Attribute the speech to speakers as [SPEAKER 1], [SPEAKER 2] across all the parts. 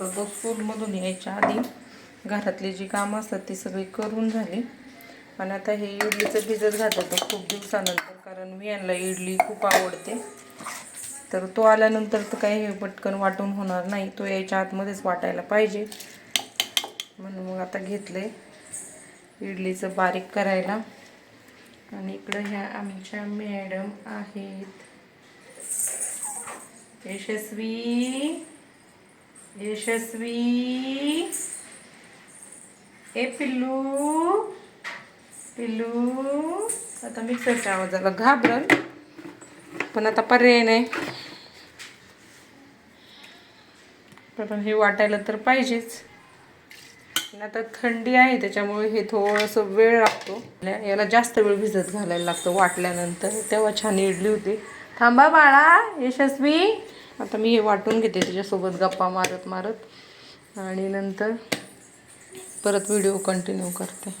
[SPEAKER 1] तर तो स्कूलमधून यायच्या आधी घरातली जी कामं असतात ती सगळी करून झाली. आणि आता हे इडलीचं भिजत घातलं खूप दिवसानंतर कारण मी यांना इडली खूप आवडते. तर तो आल्यानंतर तर काही हे पटकन वाटून होणार नाही तो यायच्या आतमध्येच वाटायला पाहिजे. म्हणून मग आता घेतलं आहे इडलीचं बारीक करायला. आणि इकडं ह्या आमच्या मॅडम आहेत. यशस्वी! यशस्वी. ए पिल्लू. पिल्लू. आता मिक्सरच्या आवाजाला घाबरल. पण आता पर्याय नाही. पण हे वाटायला तर पाहिजेच. आता थंडी आहे त्याच्यामुळे हे थोडंसं वेळ लागतो. याला जास्त वेळ भिजत घालायला लागतो वाटल्यानंतर. तेव्हा छान इडली होती. थांबा बाळा यशस्वी. आता मी हे वाटून घेते त्याच्यासोबत गप्पा मारत मारत. आणि नंतर परत व्हिडिओ कंटिन्यू करते.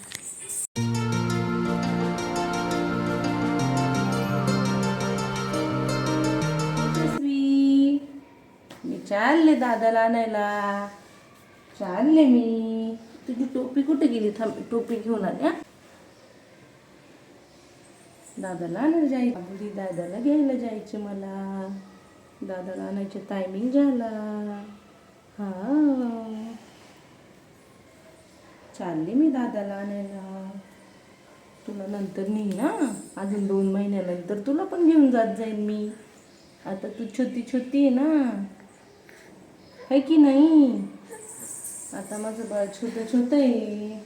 [SPEAKER 1] मी चालले दादाला आणायला. चालले मी. तुझी टोपी कुठे गेली? थांब टोपी घेऊन आली दादाला आणायला जायचं. दादाला घ्यायला जायचं मला. दादाला आणायचे टायमिंग झाला. हा. चालले मी दादाला आणायला. तुला नंतर नेई ना अजून दोन महिन्यानंतर तुला पण घेऊन जात जाईन मी. आता तू छोटी छोटी आहे ना. आहे की नाही? आता माझं बाळ छोटं छोटं आहे.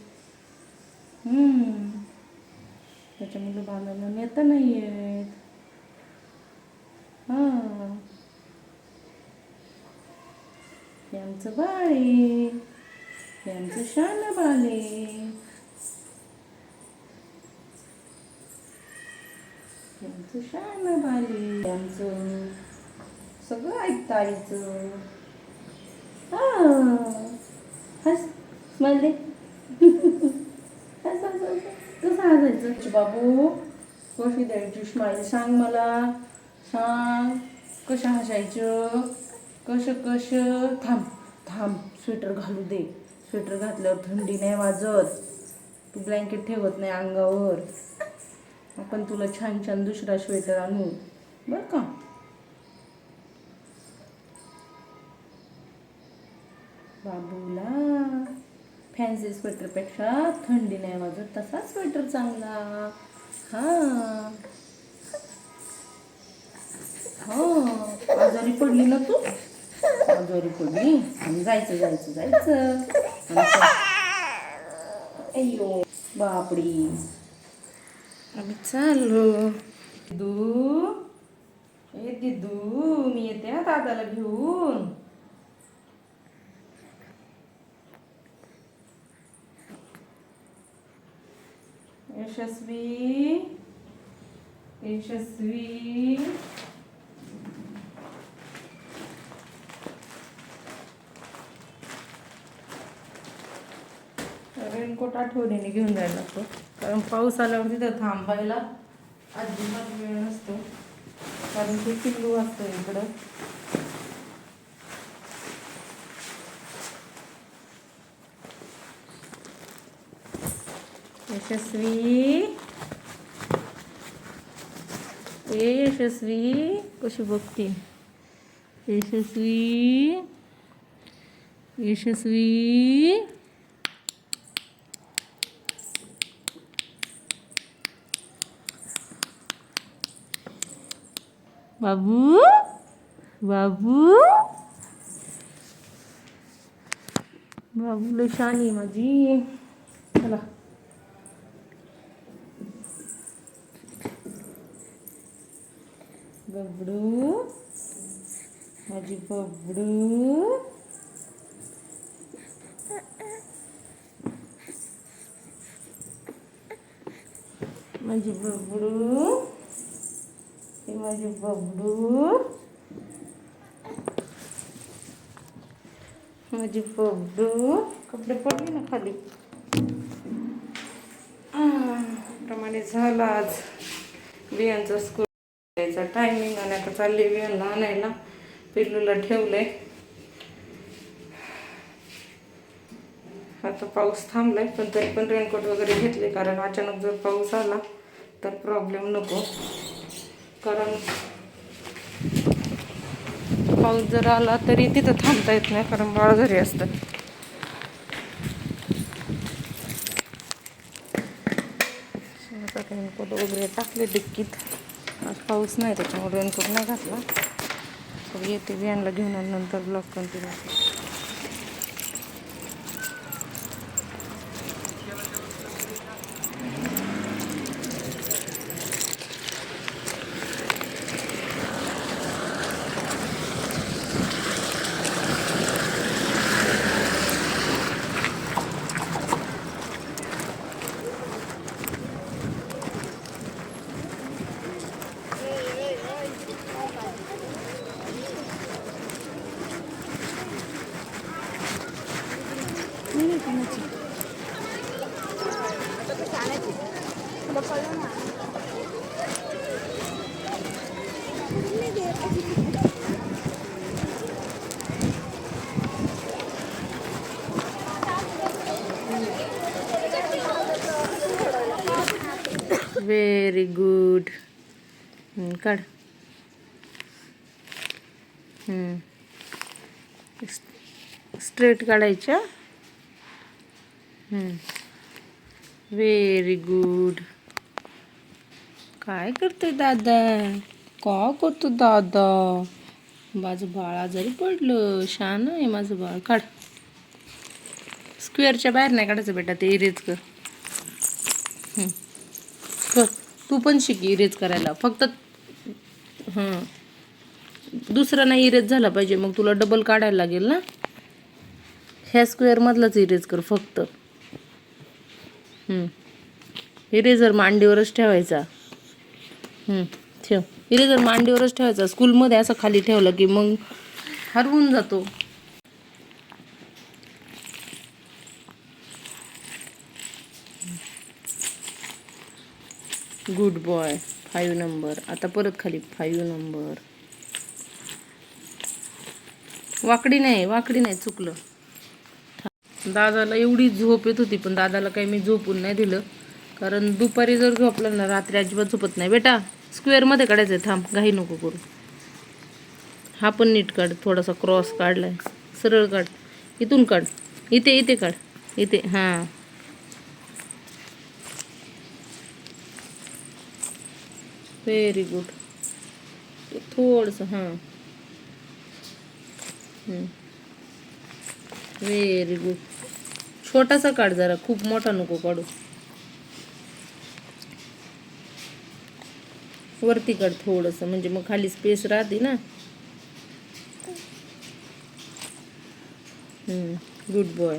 [SPEAKER 1] त्याच्यामुळे बाळाला नेता नाही आहेत हां. हे आमचं यांचं हे आमचं शान बाले यांचं हे आमचं शान बाले यांचं हे. आमचं सगळं ऐकतं आईचं हां हस. दे कसं हसायचं? बाबू कशी द्यायची स्माईल सांग मला. सांग. कशा हसायचं? कश कश थांब थांब स्वेटर घालू दे. स्वेटर घातल्यावर थंडी नाही वाजत. तू ब्लँकेट ठेवत नाही अंगावर. आपण तुला छान छान दुसरा स्वेटर आणू. बरं का? बाबूला फॅन्सी स्वेटरपेक्षा थंडी नाही वाजत तसा स्वेटर चांगला. हा. हो आजारी पडली ना तू? जोरी पडली आणि जायचं जायचं जायचं. अय्यो बापडी. आम्ही चाललो. दू ए दिदू मी येते हा दादाला घेऊन. यशस्वी. यशस्वी. रेनकोट आठवणीने घेऊन जायला लागतो. कारण पाऊस आल्यावर तिथं थांबायला अजिबात वेळ नसतो. कारण ते किल्लू असतं इकडं. यशस्वी. ए यशस्वी. कशी बघते? यशस्वी. यशस्वी. बाबू बाबू बाबू लय शानी आहे माझी चला बबडू माझी बबडू माझी बबडू हे माझी बबडू. माझी बबडू. कपडे पडले ना खाली. प्रमाणे झाला आज. बियांचा स्कूल यायचा टायमिंग आणि आता चालले बियांना आणायला. पिल्लूला ठेवलंय. आता पाऊस थांबलाय पण तरी पण रेनकोट वगैरे घेतले कारण अचानक जर पाऊस आला तर प्रॉब्लेम नको. कारण पाऊस जर आला तरी तिथं थांबता येत नाही कारण बाळ घरी असतं. रेनकोट वगैरे टाकले डिक्कीत. आज पाऊस नाही त्याच्यामुळे रेनकोट नाही घातला. तर येते व्हॅनला घेऊन नंतर ब्लॉक कंटिन्यू व्हेरी गुड काढ स्ट्रेट काढायच्या व्हेरी गुड काय करते दादा का करतो दादा? माझं बाळ आजारी पडलं. शान आहे माझं बाळ. काढ. स्क्वेअरच्या बाहेर नाही काढायचं बेटा ते इरेज कर. कर. तू पण शिक इरेज करायला. फक्त हां दुसरा नाही इरेज झाला पाहिजे. मग तुला डबल काढायला लागेल ना? ह्या स्क्वेअरमधलाच इरेज कर फक्त. इरेजर मांडीवरच ठेवायचा. हम्म, ठेव. इरेझर मांडीवरच ठेवायचा स्कूलमध्ये असं खाली ठेवलं की मग हरवून जातो. गुड बॉय फाईव्ह नंबर आता परत खाली फाईव्ह नंबर वाकडी नाही वाकडी नाही चुकलं. दादाला एवढी झोप येत होती पण दादाला काही मी झोपून नाही दिलं. कारण दुपारी जर झोपलं ना रात्री अजिबात झोपत नाही बेटा. स्क्वेअरमध्ये काढायचं आहे थांब घाई नको करू. हा पण नीट काढ थोडासा क्रॉस काढला आहे सरळ काढ. इथून काढ. इथे इथे काढ. इथे हां. व्हेरी गुड थोडंसं हां. व्हेरी गुड छोटासा काढ जरा खूप मोठा नको काढू. वरती काढ थोडंसं मग खाली स्पेस राहते ना गुड बॉय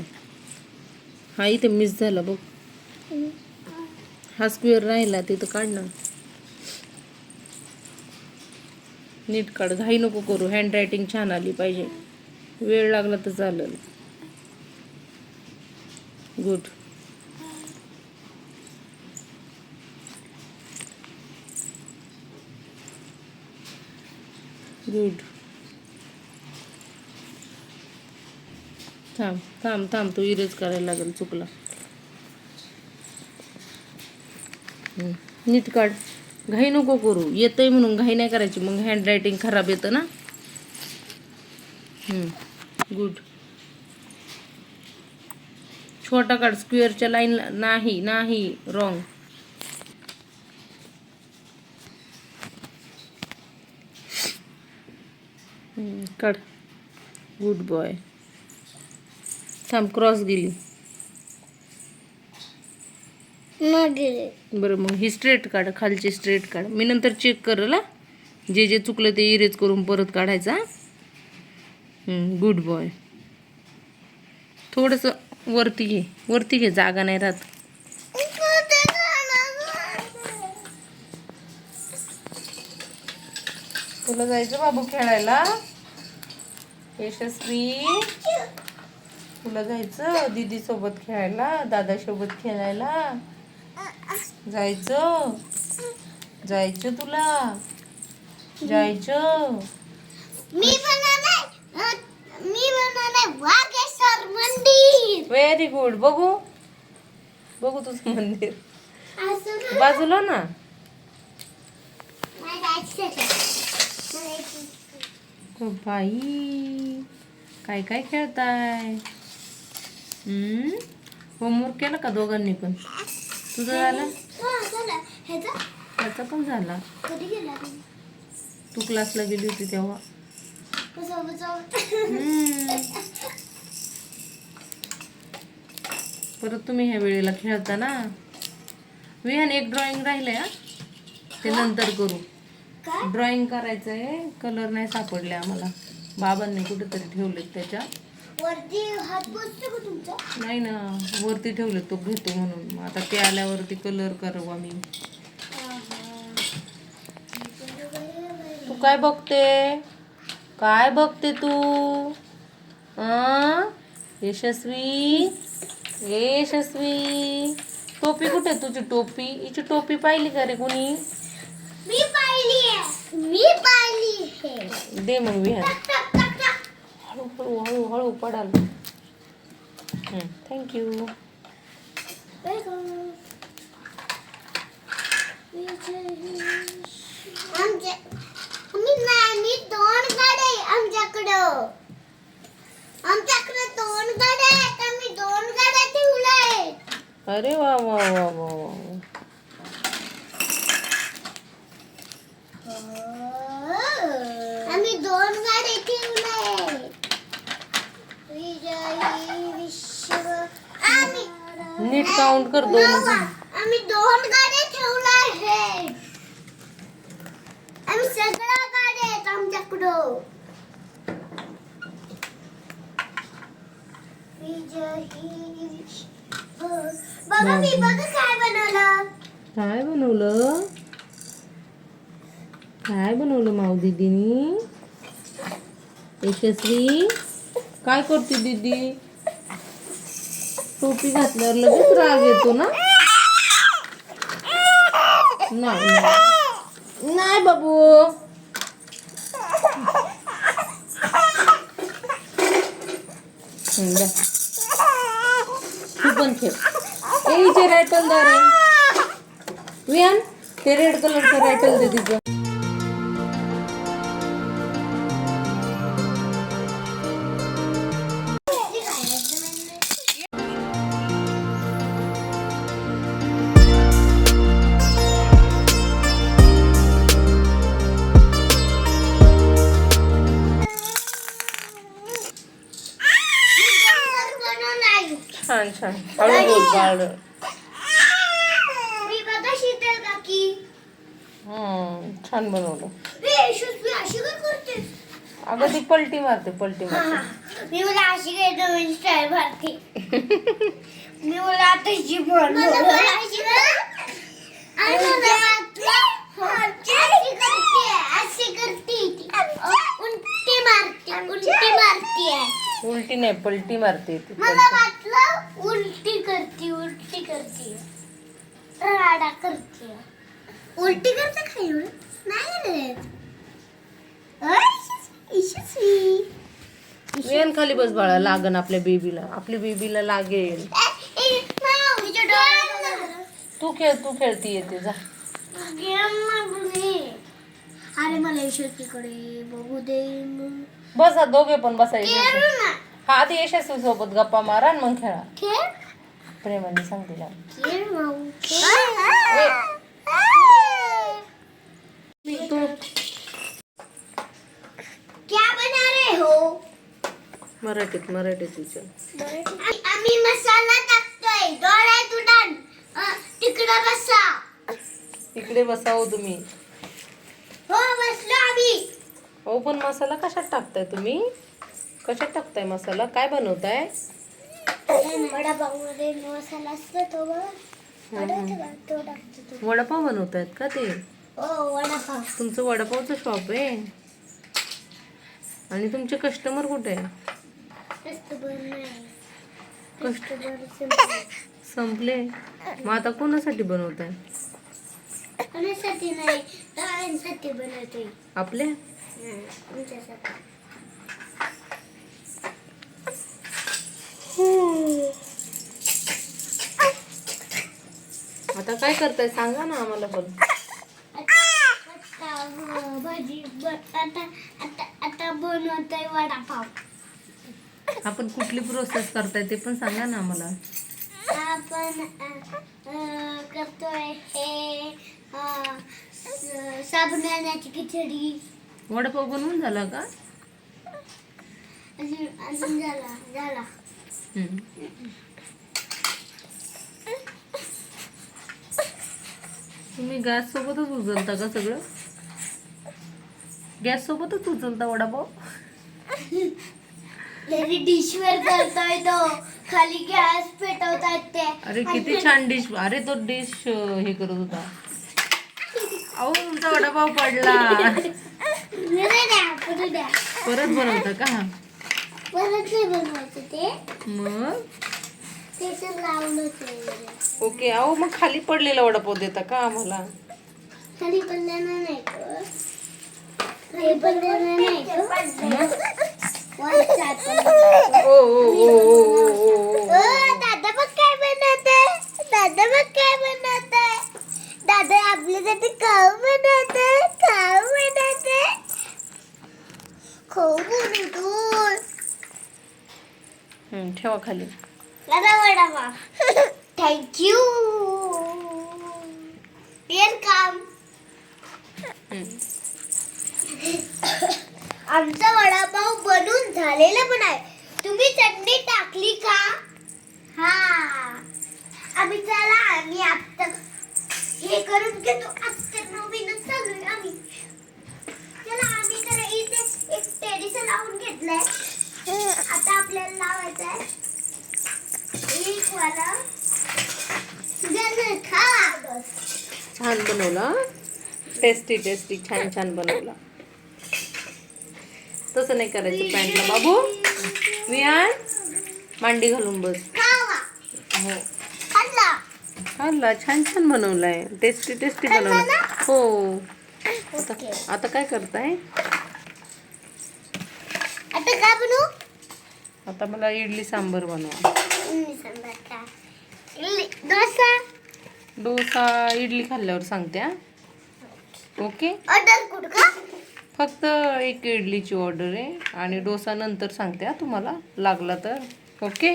[SPEAKER 1] हा इथे मिस झाला बघ हा स्क्वेअर राहिला तिथं काढ नीट काढ घाई नको करू हँड रायटिंग छान आली पाहिजे वेळ लागला तर चालेल गुड गुड थांब थांब थांब. तू इरेज करायला लागेल चुकला. नीट काढ. घाई नको करू. येतंय म्हणून घाई नाही करायची. मग हँड रायटिंग खराब येतं ना? गुड छोटा काढ. स्क्वेअरच्या लाईन नाही नाही. रॉंग काढ गुड बॉय थांब क्रॉस गेली. बरं मग ही स्ट्रेट काढ खालची स्ट्रेट काढ. मी नंतर चेक करेल. जे जे चुकलं ते इरेज करून परत काढायचा गुड बॉय थोडंसं वरती घे. वरती घे जागा नाही राहत. तुला जायचं बाबू खेळायला? यशस्वी तुला जायचं? दीदी सोबत खेळायला दादा सोबत खेळायला. जायचं? जायचं तुला? जायचं?
[SPEAKER 2] मी वागेश्वर मंदिर.
[SPEAKER 1] व्हेरी व्हेरी गुड बघू. बघू तुझं मंदिर. बाजूला ना. हो बाई काय काय खेळताय? होमवर्क केलं का दोघांनी पण? तुझं झालं? त्याचा पण झाला. तू क्लासला गेली होती तेव्हा. परत तुम्ही ह्या वेळेला खेळता ना? विहान एक ड्रॉइंग राहिलंय ते नंतर करू. ड्रॉइंग करायचं आहे. कलर नाही सापडले आम्हाला. बाबांनी कुठेतरी ठेवलेत त्याच्या.
[SPEAKER 2] वरती हात बसतो का तुमचा?
[SPEAKER 1] नाही ना वरती ठेवले तो घेतो म्हणून. आता ते आल्यावरती कलर करू आम्ही. तू काय बघते? काय बघते तू? यशस्वी? यशस्वी. टोपी कुठे तुझी टोपी? हिची टोपी पाहिली का रे कोणी?
[SPEAKER 2] मी पाहिली आहे. मी पाहिली आहे.
[SPEAKER 1] दे मग विहान
[SPEAKER 2] टक टक टक
[SPEAKER 1] हळू हळू हळू हळू पडाल. थँक्यू
[SPEAKER 2] आमच्या आम्ही नाही दोन गाड्या आहे आमच्याकडं. आमच्याकडे दोन गाड्या आहेत आम्ही दोन गाड्या ठेवल्या? आहेत
[SPEAKER 1] अरे वा वा वा वा वा
[SPEAKER 2] आम्ही दोन गाड्या ठेवल्या आहेत विजयी विश्व आम्ही
[SPEAKER 1] नीट काउंट कर दोन
[SPEAKER 2] आम्ही दोन गाड्या ठेवल्या आहेत. आम्ही सगळ्या गाड्या आहेत आमच्याकडं. बघा मी बघा काय बनवलं.
[SPEAKER 1] काय बनवलं? काय बनवलं माऊ दीदीनी? यशस्वी? काय करते दीदी? टोपी घातल्यावर लगेच राग येतो ना? नाही. नाही. बाबू. तू पण खेळ. ए इथे रॅटल दार आहे वियान ते रेड कलरचं रायटल दे तिचं हळू बोल बाळ
[SPEAKER 2] मी बघा शीतल काकी.
[SPEAKER 1] हं, छान बनवलं.
[SPEAKER 2] रे यशस्वी अशी काय करते
[SPEAKER 1] अगं ती पलटी मारते पलटी मारते.
[SPEAKER 2] मी मला अशी काय नवीन स्टाईल मारते. मी मला आता जी म्हणून अशी करते ती. उलटी मारते उलटी मारते.
[SPEAKER 1] उलटी नाही पलटी मारते ती
[SPEAKER 2] मला
[SPEAKER 1] पलटी.
[SPEAKER 2] वाटलं उलटी करते उलटी करते राडा करते उलटी करते एवढं? नाही करत. अय, यशस्वी, यशस्वी.
[SPEAKER 1] वेन खाली बस बाळा लागन आपल्या बेबीला आपल्या बेबीला लागेल
[SPEAKER 2] ए, ए, नाव, हिच्या डोळ्यात
[SPEAKER 1] तू खेळ तू खेळती येते जा
[SPEAKER 2] गेम. अरे मला यशस्वीकडे बघू दे मग.
[SPEAKER 1] बसा दोघे पण बसा यशस्वी
[SPEAKER 2] ना.
[SPEAKER 1] हा आधी यशस्वी सोबत गप्पा मारा आणि मग खेळा.
[SPEAKER 2] खेळ?
[SPEAKER 1] प्रेमाने सांग तिला.
[SPEAKER 2] खेळ माऊ
[SPEAKER 1] तू
[SPEAKER 2] क्या बना रहे हो?
[SPEAKER 1] मराठीत मराठीत विचार.
[SPEAKER 2] आम्ही मसाला टाकतोय. डोळ्यात उडान अ, तिकडं बसा.
[SPEAKER 1] इकडे बसाव तुम्ही
[SPEAKER 2] हो आम्ही
[SPEAKER 1] हो पण मसाला कशात टाकताय तुम्ही? कशात टाकताय मसाला? काय बनवताय?
[SPEAKER 2] वडापावमध्ये मसाला असतो तो बघ. आठवतं का? तो टाकतो तो.
[SPEAKER 1] वडापाव बनवतायत का ते?
[SPEAKER 2] हो वडापाव.
[SPEAKER 1] तुमचं वडापावचं शॉप आहे. आणि तुमचे कस्टमर कुठे आहे?
[SPEAKER 2] कस्टमर नाही.
[SPEAKER 1] कस्ट
[SPEAKER 2] कस्टमर संपले.
[SPEAKER 1] संपले. मग आता कोणासाठी बनवताय?
[SPEAKER 2] कोणासाठी नाही बनवतोय. आता
[SPEAKER 1] काय करताय? सांगा ना आम्हाला बोल
[SPEAKER 2] आता हो, भाजी आता बनवतोय वडापाव.
[SPEAKER 1] आपण कुठली प्रोसेस करताय ते पण सांगा ना आम्हाला.
[SPEAKER 2] आपण करतोय हे साबुदाण्याची खिचडी.
[SPEAKER 1] वडापाव बनवून झाला का?
[SPEAKER 2] अजून झाला झाला.
[SPEAKER 1] तुम्ही गॅस सोबतच उचलता का सगळं? गॅस सोबतच उचलता वडापाव?
[SPEAKER 2] तरी डिशवर करतोय तो. खाली गॅस पेटवतायत ते.
[SPEAKER 1] अरे किती छान डिश अरे तो डिश हे करत होता. अहो तुमचा वडापाव पडला.
[SPEAKER 2] परत
[SPEAKER 1] बनवता का?
[SPEAKER 2] परत नाही बनवायचं ते
[SPEAKER 1] मग? ओके अहो मग खाली पडलेला वडापाव देता का आम्हाला?
[SPEAKER 2] खाली पडल्यानं नाही गं. खाली पडल्यानं नाही गं. वर
[SPEAKER 1] ओ ओ ओ ओ. ओ,
[SPEAKER 2] दादा बघ काय बनवते दादा बघ काय बनवते दादा आपल्यासाठी खाऊ बनवते खाऊ बनवते खाऊ बनवतो
[SPEAKER 1] हम्म, ठेवा खाली.
[SPEAKER 2] दादा वडापाव थँक्यू वेलकम. आमचा वडापाव बनून झालेला पण आहे. तुम्ही चटणी टाकली का? हा. आम्ही चला आम्ही आता हे करून घेतो. आता नवीनच चालू आम्ही. चला आम्ही तर इथे एक टेरिस लावून घेतलंय. आता आपल्याला लावायचं आहे एक वाला गरज खा बस
[SPEAKER 1] छान बनवला टेस्टी टेस्टी छान छान बनवला. तसं नाही करायचं पॅन्टला. बाबू विहान मांडी घालून बस.
[SPEAKER 2] खावा.
[SPEAKER 1] हो.
[SPEAKER 2] खाल्ला?
[SPEAKER 1] छान छान बनवलाय. टेस्टी टेस्टी बनवला. हो. आता काय करताय?
[SPEAKER 2] आता काय बनवू?
[SPEAKER 1] आता मला इडली सांबर बनवा.
[SPEAKER 2] डोसा.
[SPEAKER 1] डोसा इडली खाल्ल्यावर सांगते हा. ओके?
[SPEAKER 2] ऑर्डर कुठं का
[SPEAKER 1] फक्त एक इडलीची ऑर्डर आहे आणि डोसा नंतर सांगते हा तुम्हाला. लागला तर. ओके?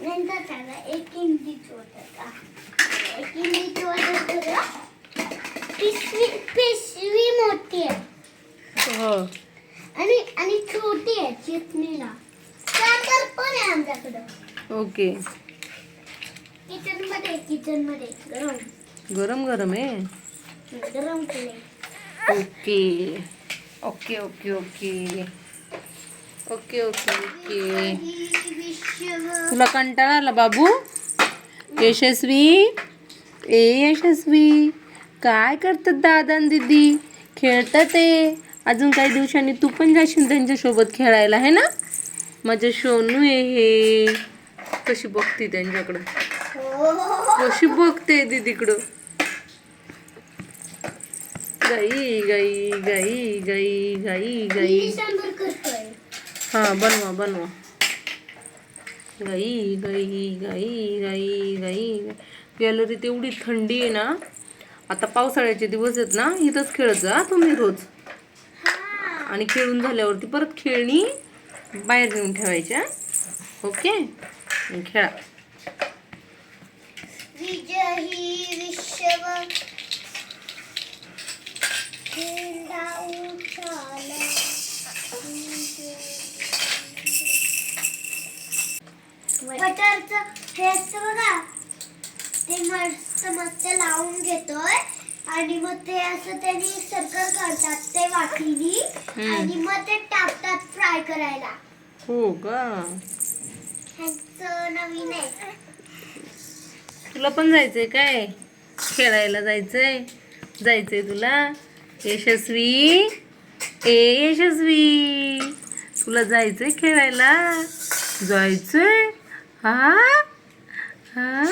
[SPEAKER 2] नंतर सांगा एक इंडीची ऑर्डर का? एक इंडीची ऑर्डर करूया पिशवी पिशवी मोठी आहे.
[SPEAKER 1] हो.
[SPEAKER 2] आणि आणि छोटी आहे चटणीला. पण आहे आमच्याकडं.
[SPEAKER 1] ओके.
[SPEAKER 2] किचनमध्ये किचनमध्ये गरम.
[SPEAKER 1] गरम गरम आहे?
[SPEAKER 2] गरम केले
[SPEAKER 1] okay. Okay okay okay. Okay okay okay. तुला कंटाळा आला बाबू? यशस्वी? ए यशस्वी. काय करतात दादा आणि दीदी? खेळतात ते. अजून काही दिवसांनी तू पण जाशील त्यांच्यासोबत खेळायला आहे ना? माझं सोनू आहे हे. कशी बघते त्यांच्याकडं? कशी बघते दीदीकडं? गाई गाई गाई गाई गाई गाई. हा बनवा बनवा. गाई गाई गाई गाई गाई. गॅलरीत एवढी थंडी आहे ना आता पावसाळ्याचे दिवस आहेत ना इथंच खेळत जा तुम्ही रोज. आणि खेळून झाल्यावरती परत खेळणी बाहेर नेऊन ठेवायच्या. ओके? आणि खेळा
[SPEAKER 2] विजयी विश्व. बटरचं हे असतं बघा. ते मस्त मस्त लावून घेतोय. आणि मग ते असं त्यांनी सर्कल करतात ते वाटीनी
[SPEAKER 1] हम्म.
[SPEAKER 2] आणि मग ते टाकतात फ्राय करायला.
[SPEAKER 1] हो का
[SPEAKER 2] ह्यांचं नवीन आहे.
[SPEAKER 1] तुला पण जायचंय काय? खेळायला जायचंय? जायचंय तुला? यशस्वी? ए यशस्वी. तुला जायचंय खेळायला? जायचंय? हा हा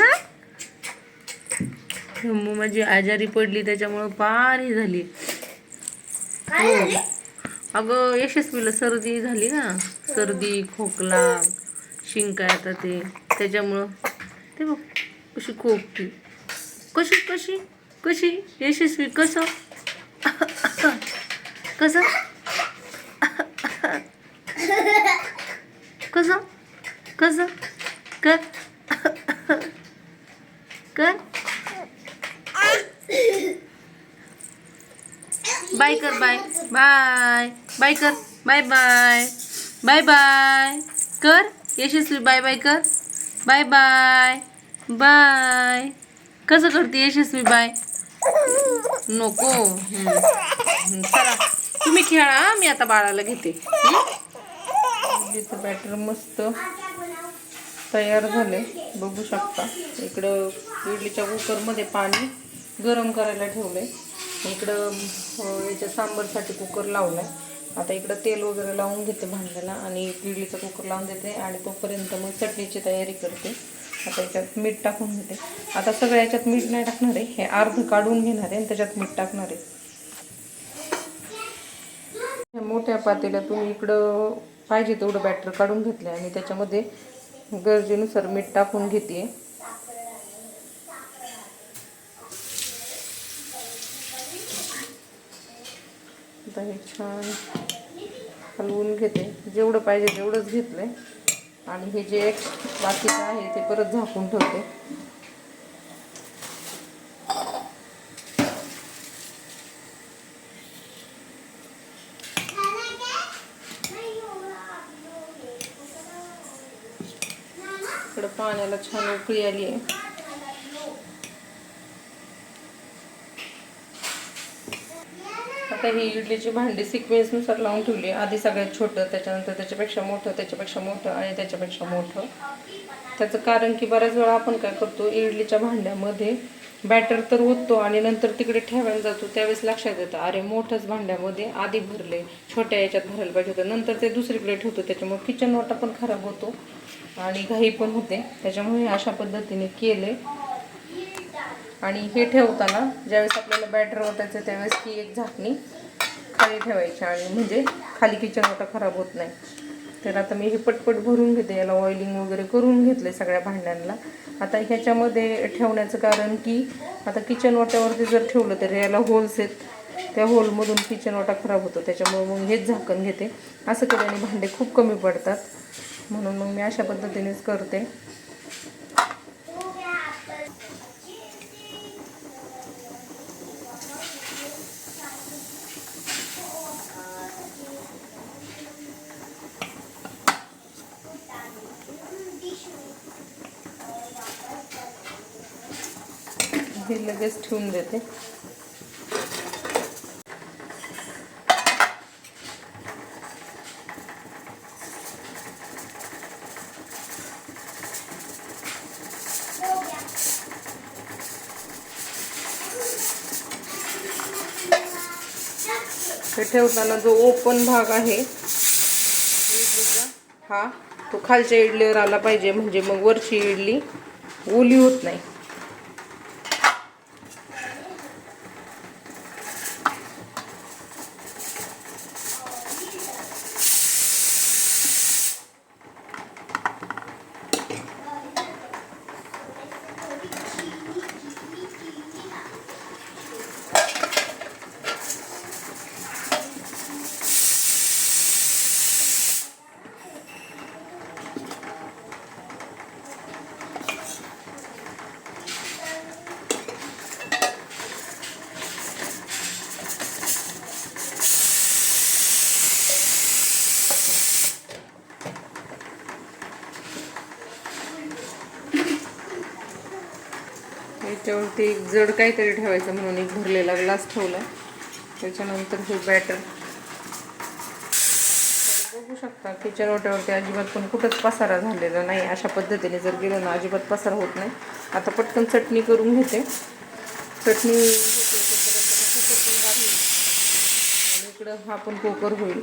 [SPEAKER 1] माझी आजारी पडली त्याच्यामुळं झाली.
[SPEAKER 2] काय झाले?
[SPEAKER 1] अगं यशस्वीला सर्दी झाली ना. सर्दी खोकला शिंका येतात ते. त्याच्यामुळं ते बघ कशी खोकती कशी कशी कशी? यशस्वी कसं? कसं? कसं? कसं? कर कर बाय कर बाय. बाय. बाय कर. Bye bye. Bye bye. कर. यशस्वी बाय बाय कर. Bye bye. बाय. कसं करते यशस्वी बाय? नको. चला. तुम्ही खेळा मी आता बाळाला घेते. बॅटर मस्त तयार झाले. बघू शकता. इकडं इडलीच्या कुकरमध्ये पाणी गरम करायला ठेवलंय. इकडं याच्या सांबरसाठी कुकर लावलाय. आता इकडं तेल वगैरे लावून घेते भांड्याला आणि इडलीचा कुकर लावून देते आणि तोपर्यंत मग चटणीची तयारी करते. आता याच्यात मीठ टाकून घेते. आता सगळ्या याच्यात मीठ नाही टाकणार आहे. हे अर्ध काढून घेणार आहे आणि त्याच्यात मीठ टाकणार आहे. मोठ्या पातेल्यातून इकडं पाहिजे तेवढं बॅटर काढून घेतलं आणि त्याच्यामध्ये गरजेनुसार मीठ टाकून घेते आता हे छान हलवून घेते. जेवढं पाहिजे तेवढंच घेतलंय. आणि हे जे एक बाकीचं आहे ते परत झाकून ठेवते. इकडं पाण्याला छान उकळी आली आहे आता ही इडलीची भांडी सिक्वेन्सनुसार लावून ठेवली. आधी सगळ्यात छोटं त्याच्यानंतर त्याच्यापेक्षा मोठं त्याच्यापेक्षा मोठं आणि त्याच्यापेक्षा मोठं. त्याचं कारण की बऱ्याच वेळा आपण काय करतो इडलीच्या भांड्यामध्ये बॅटर तर ओततो आणि नंतर तिकडे ठेवायला जातो त्यावेळेस लक्षात येतं अरे मोठंच भांड्यामध्ये आधी भरले छोट्या याच्यात भरायला पाहिजे होतं. नंतर ते दुसरीकडे ठेवतो त्याच्यामुळे किचन वाटा पण खराब होतो आणि घाई पण होते. त्याच्यामुळे अशा पद्धतीने केले. आणि हे ठेवताना ज्यावेळेस आपल्याला बॅटर ओतायचं त्यावेळेस की एक झाकणी खाली ठेवायची आणि म्हणजे खाली किचन वाटा खराब होत नाही. तर आता मी हे पटपट भरून घेते याला ऑइलिंग वगैरे करून घेतले सगळ्या भांड्यांना. आता ह्याच्यामध्ये ठेवण्याचं कारण की आता किचन ओट्यावरती जर ठेवलं तर याला होल्स आहेत. त्या होलमधून किचन वाटा खराब होतो. त्याच्यामुळे मग हेच झाकण घेते. असं केल्याने भांडे खूप कमी पडतात. म्हणून मग मी अशा पद्धतीनेच करते हे लगेच ठेवून देते. हे ठेवताना जो ओपन भाग आहे हा तो खालच्या इडलीवर आला पाहिजे म्हणजे मग वरची इडली ओली होत नाही. त्याच्यावरती एक जड काहीतरी ठेवायचं म्हणून एक भरलेला ग्लास ठेवला. त्याच्यानंतर हे बॅटर बघू शकता किचन ओट्यावरती अजिबात पण कुठंच पसारा झालेला नाही. अशा पद्धतीने जर गेलं ना अजिबात पसारा होत नाही. आता पटकन चटणी करून घेते. चटणी होते तोपर्यंत कुकर पण आणि इकडं हा पण कुकर होईल.